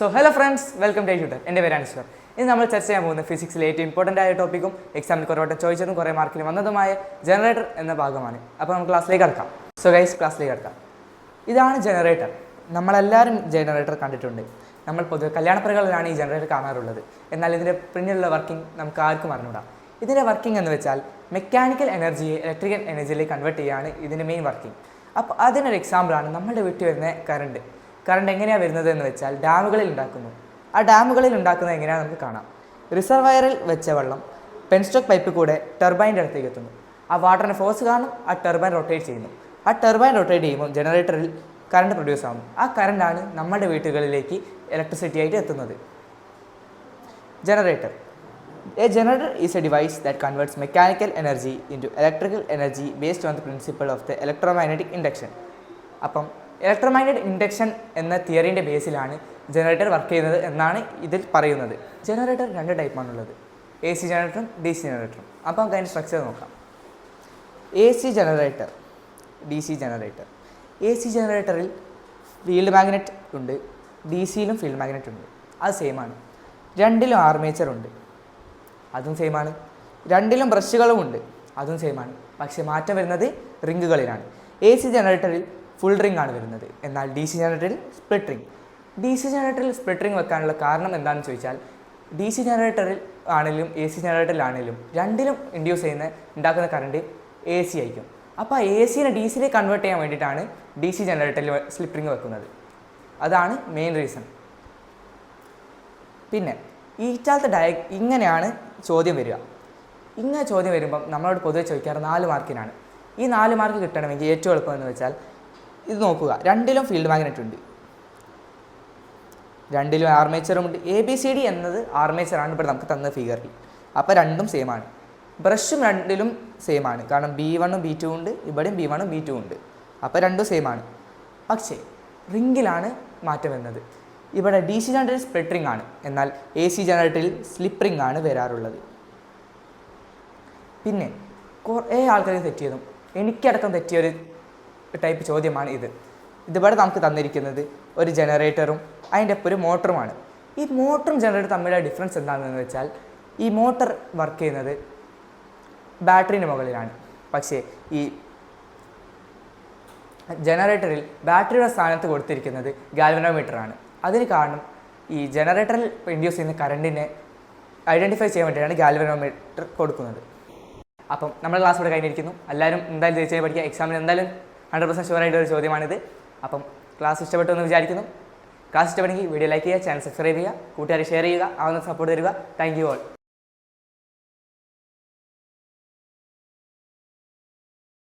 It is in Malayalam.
So hello friends welcome to shooter എന്റെ പേരാണ് ഈശ്വർ ഇന്ന് നമ്മൾ ചർച്ച ചെയ്യാൻ പോകുന്നത് ഫിസിക്സിലെ ഏറ്റവും ഇമ്പോർട്ടന്റ് ആയ ടോപ്പിക്കും എക്സാമിൽ കുറേ വട്ടം ചോദിച്ചതും കുറേ മാർക്കിന് വന്നതുമായ ജനറേറ്റർ എന്ന ഭാഗമാണ്. അപ്പോൾ നമുക്ക് ക്ലാസ്സിലേക്ക് കടക്കാം. സോ ഗൈസ് ക്ലാസ്സിലേക്ക് കടക്കാം. ഇതാണ് ജനറേറ്റർ നമ്മളെല്ലാവരും ജനറേറ്റർ കണ്ടിട്ടുണ്ട്. നമ്മൾ പൊതുവെ കല്യാണപ്പുരകളിലാണ് ഈ ജനറേറ്റർ കാണാറുള്ളത്. എന്നാൽ ഇതിന്റെ പിന്നിലുള്ള വർക്കിംഗ് നമുക്ക് ആർക്കും അറിഞ്ഞൂടാം ഇതിന്റെ വർക്കിംഗ് എന്ന് വെച്ചാൽ മെക്കാനിക്കൽ എനർജിയെ ഇലക്ട്രിക്കൽ എനർജിയിലേക്ക് കൺവേർട്ട് ചെയ്യുകയാണ് ഇതിന്റെ മെയിൻ വർക്കിംഗ് അപ്പോൾ അതിനൊരു എക്സാമ്പിളാണ് നമ്മുടെ വീട്ടിൽ വരുന്ന കറണ്ട് കറണ്ട് എങ്ങനെയാണ് വരുന്നത് എന്ന് വെച്ചാൽ ഡാമുകളിൽ ഉണ്ടാക്കുന്നു. ആ ഡാമുകളിൽ ഉണ്ടാക്കുന്നത് എങ്ങനെയാണ് നമുക്ക് കാണാം. റിസർവയറിൽ വെച്ച വെള്ളം പെൻസ്റ്റോക്ക് പൈപ്പ് കൂടെ ടെർബൈന്റെ അടുത്തേക്ക് എത്തുന്നു. ആ വാട്ടറിന് ഫോഴ്സ് കാണും ആ ടെർബൈൻ റൊട്ടേറ്റ് ചെയ്യുന്നു. ആ ടെർബൈൻ റൊട്ടേറ്റ് ചെയ്യുമ്പോൾ ജനറേറ്ററിൽ കറണ്ട് പ്രൊഡ്യൂസ് ആകുന്നു ആ കറണ്ടാണ് നമ്മുടെ വീടുകളിലേക്ക് ഇലക്ട്രിസിറ്റി ആയിട്ട് എത്തുന്നത്. Generator a generator is a device that converts mechanical energy into electrical energy based on the principle of the electromagnetic induction അപ്പം ഇലക്ട്രോമാഗ്നറ്റിക് ഇൻഡക്ഷൻ എന്ന തിയറീന്റെ ബേസിലാണ് ജനറേറ്റർ വർക്ക് ചെയ്യുന്നത് എന്നാണ് ഇതിൽ പറയുന്നത്. ജനറേറ്റർ രണ്ട് ടൈപ്പാണുള്ളത് എ സി ജനറേറ്ററും ഡി സി ജനറേറ്ററും അപ്പോൾ നമുക്ക് അതിന്റെ സ്ട്രക്ചർ നോക്കാം. A C generator D C generator A C ജനറേറ്ററിൽ ഫീൽഡ് മാഗ്നറ്റ് ഉണ്ട്. ഡി സിയിലും ഫീൽഡ് മാഗ്നറ്റ് ഉണ്ട്. അത് സെയിമാണ് രണ്ടിലും ആർമേച്ചർ ഉണ്ട്. അതും സെയിമാണ് രണ്ടിലും ബ്രഷുകളും ഉണ്ട്. അതും സെയിമാണ് പക്ഷേ മാറ്റം വരുന്നത് റിങ്ങുകളിലാണ് എ സി ജനറേറ്ററിൽ ഫുൾ റിംഗ് ആണ് വരുന്നത്. എന്നാൽ ഡി സി ജനറേറ്ററിൽ സ്പ്ലിറ്റ് റിംഗ് ഡി സി ജനറേറ്ററിൽ സ്പ്ലിറ്റ് റിംഗ് വെക്കാനുള്ള കാരണം എന്താണെന്ന് ചോദിച്ചാൽ ഡി സി ജനറേറ്ററിൽ ആണെങ്കിലും എ സി ജനറേറ്ററിലാണെങ്കിലും രണ്ടിലും ഇൻഡ്യൂസ് ചെയ്യുന്ന ഉണ്ടാക്കുന്ന കറണ്ട് എ സി ആയിരിക്കും. അപ്പോൾ എ സിനെ ഡി സിയിലേക്ക് കൺവേർട്ട് ചെയ്യാൻ വേണ്ടിയിട്ടാണ് ഡി സി ജനറേറ്ററിൽ സ്ലിപ്പ് റിംഗ് വെക്കുന്നത്. അതാണ് മെയിൻ റീസൺ പിന്നെ ഈറ്റാലത്തെ ഡയ ഇങ്ങനെയാണ് ചോദ്യം വരിക. ഇങ്ങനെ ചോദ്യം വരുമ്പം നമ്മളോട് പൊതുവെ ചോദിക്കാറ് നാല് മാർക്കിനാണ് ഈ നാല് മാർക്ക് കിട്ടണമെങ്കിൽ ഏറ്റവും എളുപ്പം എന്ന് വെച്ചാൽ ഇത് നോക്കുക. രണ്ടിലും ഫീൽഡ് മാഗ്നറ്റ് ഉണ്ട്. രണ്ടിലും ആർമേച്ചറും ഉണ്ട്. എ ബി സി ഡി എന്നത് ആർമേച്ചറാണ് ഇവിടെ നമുക്ക് തന്ന ഫിഗറിൽ അപ്പോൾ രണ്ടും സെയിം ആണ്. ബ്രഷും രണ്ടിലും സെയിം ആണ്. കാരണം ബി വണ്ണും ബി ടു ഉണ്ട്. ഇവിടെയും ബി വണ്ണും ബി ടു ഉണ്ട്. അപ്പോൾ രണ്ടും സെയിം ആണ്. പക്ഷേ റിങ്ങിലാണ് മാറ്റം വരുന്നത് ഇവിടെ ഡി സി ജനറേറ്ററിൽ സ്പ്ലിറ്റ് റിംഗ് ആണ്. എന്നാൽ എ സി ജനറേറ്ററിൽ സ്ലിപ്പ് റിംഗ് ആണ് വരാറുള്ളത്. പിന്നെ കുറേ ആൾക്കാർ തെറ്റിയതും എനിക്കടക്കം തെറ്റിയൊരു ടൈപ്പ് ചോദ്യമാണ് ഇത്. ഇതിവിടെ നമുക്ക് തന്നിരിക്കുന്നത് ഒരു ജനറേറ്ററും അതിന്റെ ഒപ്പം ഒരു മോട്ടറുമാണ് ഈ മോട്ടറും ജനറേറ്ററും തമ്മിലുള്ള ഡിഫറൻസ് എന്താണെന്ന് വെച്ചാൽ ഈ മോട്ടർ വർക്ക് ചെയ്യുന്നത് ബാറ്ററിന് മുകളിലാണ്. പക്ഷേ ഈ ജനറേറ്ററിൽ ബാറ്ററിയുടെ സ്ഥാനത്ത് കൊടുത്തിരിക്കുന്നത് ഗാൽവനോമീറ്ററാണ് അതിന് കാരണം ഈ ജനറേറ്ററിൽ ഇൻഡ്യൂസ് ചെയ്യുന്ന കറണ്ടിനെ ഐഡന്റിഫൈ ചെയ്യാൻ വേണ്ടിയിട്ടാണ് ഗാൽവനോമീറ്റർ കൊടുക്കുന്നത്. അപ്പം നമ്മുടെ ക്ലാസ് ഇവിടെ കഴിഞ്ഞിരിക്കുന്നു. എല്ലാവരും എന്തായാലും ജയിച്ചേ പഠിക്കുക. എക്സാമിന് എന്തായാലും ഹൺഡ്രഡ് പെർസെന്റ് ഷുവർ ആയിട്ട് ഒരു ചോദ്യമാണിത്. അപ്പം ക്ലാസ് ഇഷ്ടപ്പെട്ടു എന്ന് വിചാരിക്കുന്നു. ക്ലാസ് ഇഷ്ടപ്പെടുമെങ്കിൽ വീഡിയോ ലൈക്ക് ചെയ്യുക ചാനൽ സബ്സ്ക്രൈബ് ചെയ്യുക കൂട്ടുകാരെ ഷെയർ ചെയ്യുക ആവുന്ന സപ്പോർട്ട് തരിക. Thank you all